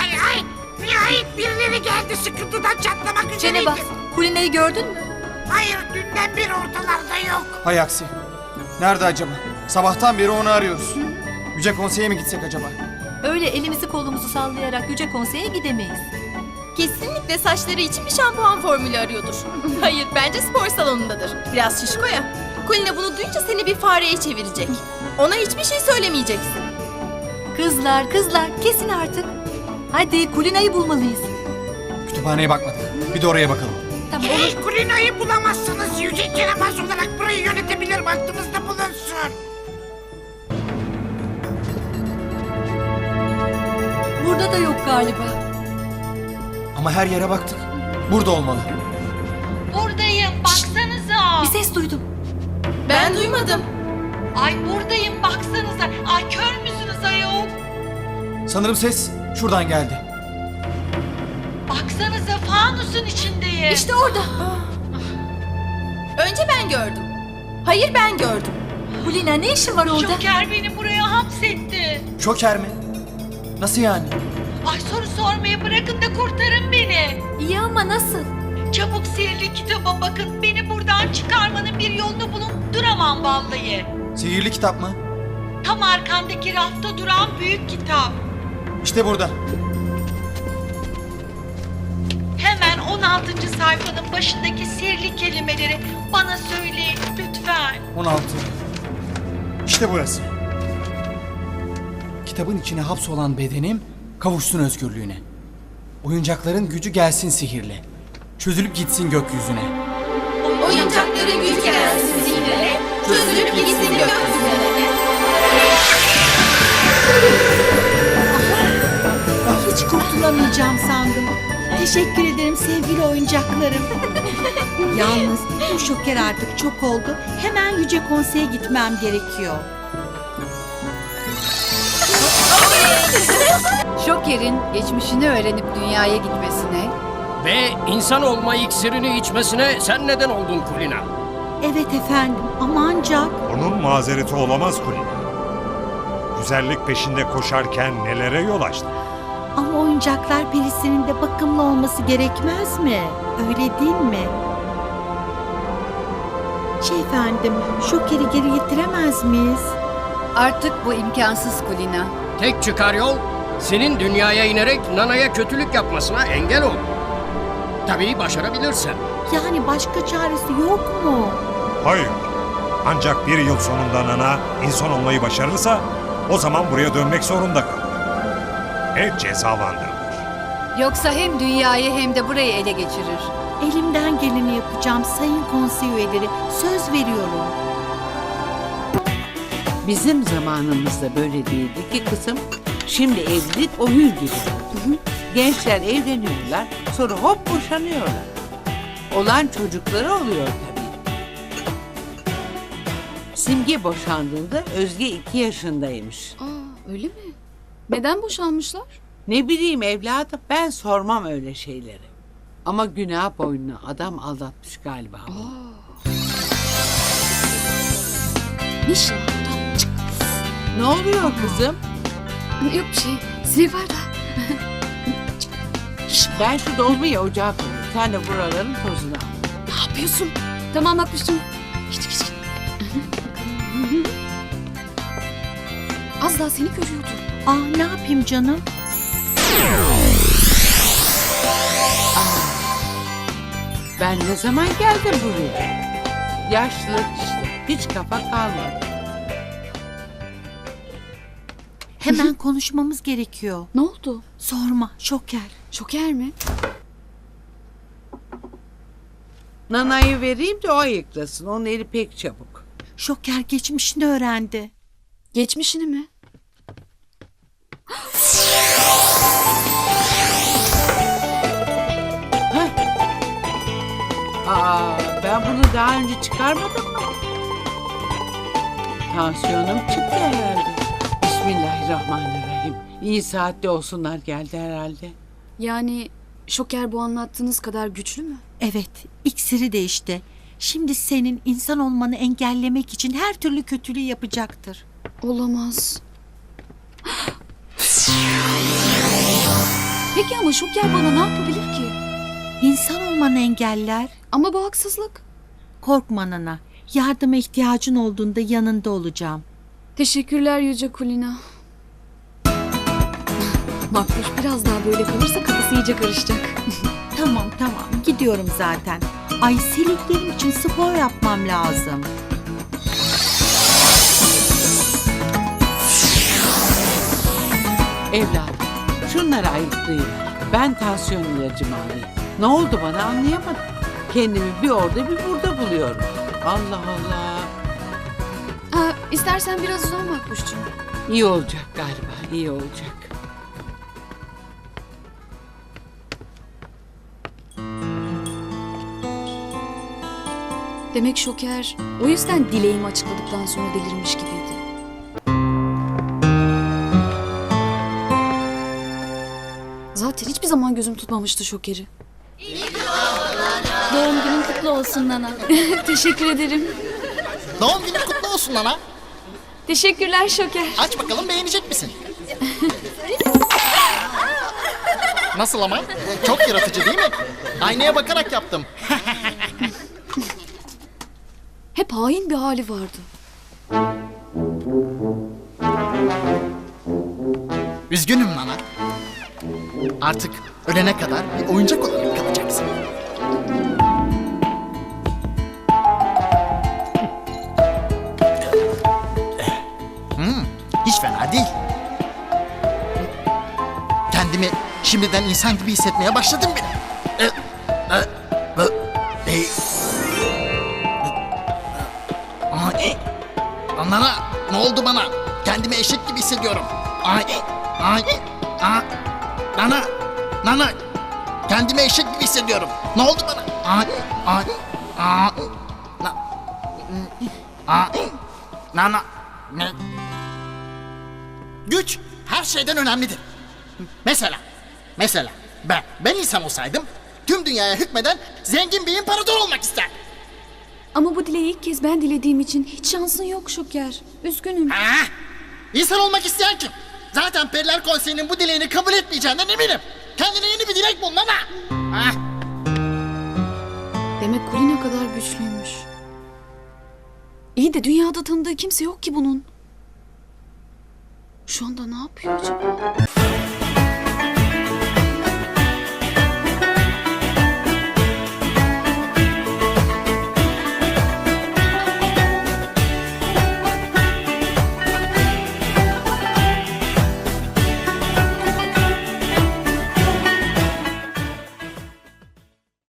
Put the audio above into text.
Ay ay. Nihayet birileri geldi sıkıntıdan çatlamak Çene üzereydi. bas. Kulina'yı gördün mü? Hayır dünden beri ortalarda yok. Hay aksi. Nerede acaba? Sabahtan beri onu arıyoruz. Yüce Konsey'e mi gitsek acaba? Öyle elimizi kolumuzu sallayarak Yüce Konsey'e gidemeyiz. Kesinlikle saçları için bir şampuan formülü arıyordur. Hayır bence spor salonundadır. Biraz şişko ya. Kulina bunu duyunca seni bir fareye çevirecek. Ona hiçbir şey söylemeyeceksin. Kızlar kızlar kesin artık. Hadi Kulina'yı bulmalıyız. Kütüphaneye bakmadık. Bir de oraya bakalım. Tamam. Hey Kulina'yı bulamazsınız. Yüce Cenabaz olarak burayı yönetebilirim aklınızda bulunsun. Burada da yok galiba. Ama her yere baktık. Burada olmalı. Buradayım baksanıza. Bir ses duydum. Ben duymadım. Ay buradayım baksanıza. Ay kör müsünüz ayol? Sanırım ses şuradan geldi. Baksanıza fanusun içindeyim. İşte orada. Önce ben gördüm. Hayır ben gördüm. Kulina ne işin var orada? Joker beni buraya hapsetti. Şoker mi? Nasıl yani? Ay soru sormayı bırakın da kurtarın beni. İyi ama nasıl? Çabuk sihirli kitaba bakın. Beni buradan çıkarmanın bir yolunu bulun. Duramam vallahi. Sihirli kitap mı? Tam arkandaki rafta duran büyük kitap. İşte burada. Hemen 16. sayfanın başındaki sihirli kelimeleri bana söyleyin lütfen. 16. İşte burası. Kitabın içine hapsolan bedenim kavuşsun özgürlüğüne. Oyuncakların gücü gelsin sihirle. Çözülüp gitsin gökyüzüne. Oyuncakların gücü gelsin zihnine. Çözülüp gitsin gökyüzüne. Hiç kurtulamayacağım sandım. Teşekkür ederim sevgili oyuncaklarım. Yalnız bu şoker artık çok oldu. Hemen Yüce Konsey'e gitmem gerekiyor. Joker'in geçmişini öğrenip dünyaya gitmesine, Ve insan olma iksirini içmesine sen neden oldun Kulina? Evet efendim ama ancak Onun mazereti olamaz Kulina. Güzellik peşinde koşarken nelere yol açtı? Ama oyuncaklar perisinin de bakımlı olması gerekmez mi? Öyle değil mi? Şey efendim, şokeri geri getiremez miyiz? artık bu imkansız Kulina. Tek çıkar yol senin dünyaya inerek Nana'ya kötülük yapmasına engel ol. Tabii başarabilirsen. Yani başka çaresi yok mu? Hayır. Ancak bir yıl sonunda Nana insan olmayı başarırsa o zaman buraya dönmek zorunda kalır. Ve cezalandırılır. Yoksa hem dünyayı hem de burayı ele geçirir. Elimden geleni yapacağım sayın konsey üyeleri. Söz veriyorum. Bizim zamanımızda böyle değildi ki kızım. Şimdi evlilik oyun gibi. Gençler evleniyorlar, sonra hop boşanıyorlar. Olan çocukları oluyor tabii. Simge boşandığında Özge iki yaşındaymış. Aa, öyle mi? Neden boşanmışlar? Ne bileyim evladım ben sormam öyle şeyleri. Ama günah boynuna adam aldatmış galiba. Çık. Ne oluyor kızım? Yok bir şey. Sinek var da. Ben şu dolmayı ocağa koyayım. Sen de buraların tozunu al. Ne yapıyorsun? Tamam bakmıştım. Hiç hiç. Az daha seni görüyordu. Ah ne yapayım canım? Ben ne zaman geldim buraya? Yaşlılık işte. Hiç kafa kalmadı. Hemen konuşmamız gerekiyor. Ne oldu? Sorma şoker. Şoker mi? Nana'yı vereyim de o ayıklasın. Onun eli pek çabuk. Şoker geçmişini öğrendi. Geçmişini mi? Aa, ben bunu daha önce çıkarmadım mı? Tansiyonum çıktı herhalde. Bismillahirrahmanirrahim. İyi saatte olsunlar geldi herhalde. Yani Şoker bu anlattığınız kadar güçlü mü? Evet iksiri de işte. Şimdi senin insan olmanı engellemek için her türlü kötülüğü yapacaktır. Olamaz. Peki ama Şoker bana ne yapabilir ki? İnsan olmanı engeller. Ama bu haksızlık. Korkma Nana. Yardıma ihtiyacın olduğunda yanında olacağım. Teşekkürler Yüce Kulina. Makbuş biraz daha böyle kalırsa kafası iyice karışacak. Tamam tamam gidiyorum zaten. Ay siliklerim için spor yapmam lazım. Evladım şunları ayıklayıver. Ben tansiyon ilacımı alayım. Ne oldu bana anlayamadım. Kendimi bir orada bir burada buluyorum. Allah Allah. Ha, istersen biraz uzan Makbuşcuğum. İyi olacak galiba iyi olacak. Demek Şoker o yüzden dileğimi açıkladıktan sonra delirmiş gibiydi. Zaten hiçbir zaman gözüm tutmamıştı Şoker'i. Doğum günün kutlu olsun Nana. Teşekkür ederim. Doğum günün kutlu olsun Nana. Teşekkürler Şoker. Aç bakalım beğenecek misin? Nasıl ama? Çok yaratıcı değil mi? Aynaya bakarak yaptım. Hep hain bir hali vardı. Üzgünüm Nana. Artık ölene kadar bir oyuncak olarak kalacaksın. Şimdiden insan gibi hissetmeye başladım bile. E, e, e, e. Ay, Nana ne oldu bana? Kendimi eşek gibi hissediyorum. Ay, ay, ay. Nana, Nana. Kendimi eşek gibi hissediyorum. Ne oldu bana? Ay, ay, ay. Na, ay, Nana. Ne? Güç her şeyden önemlidir. Mesela, mesela ben, ben insan olsaydım tüm dünyaya hükmeden zengin bir imparator olmak isterdim. Ama bu dileği ilk kez ben dilediğim için hiç şansın yok Şoker. Üzgünüm. Ah! İnsan olmak isteyen kim? Zaten Periler Konseyi'nin bu dileğini kabul etmeyeceğinden eminim. Kendine yeni bir dilek bul Nana. Ah! Demek Kulina kadar güçlüymüş. İyi de dünyada tanıdığı kimse yok ki bunun. Şu anda ne yapıyor acaba?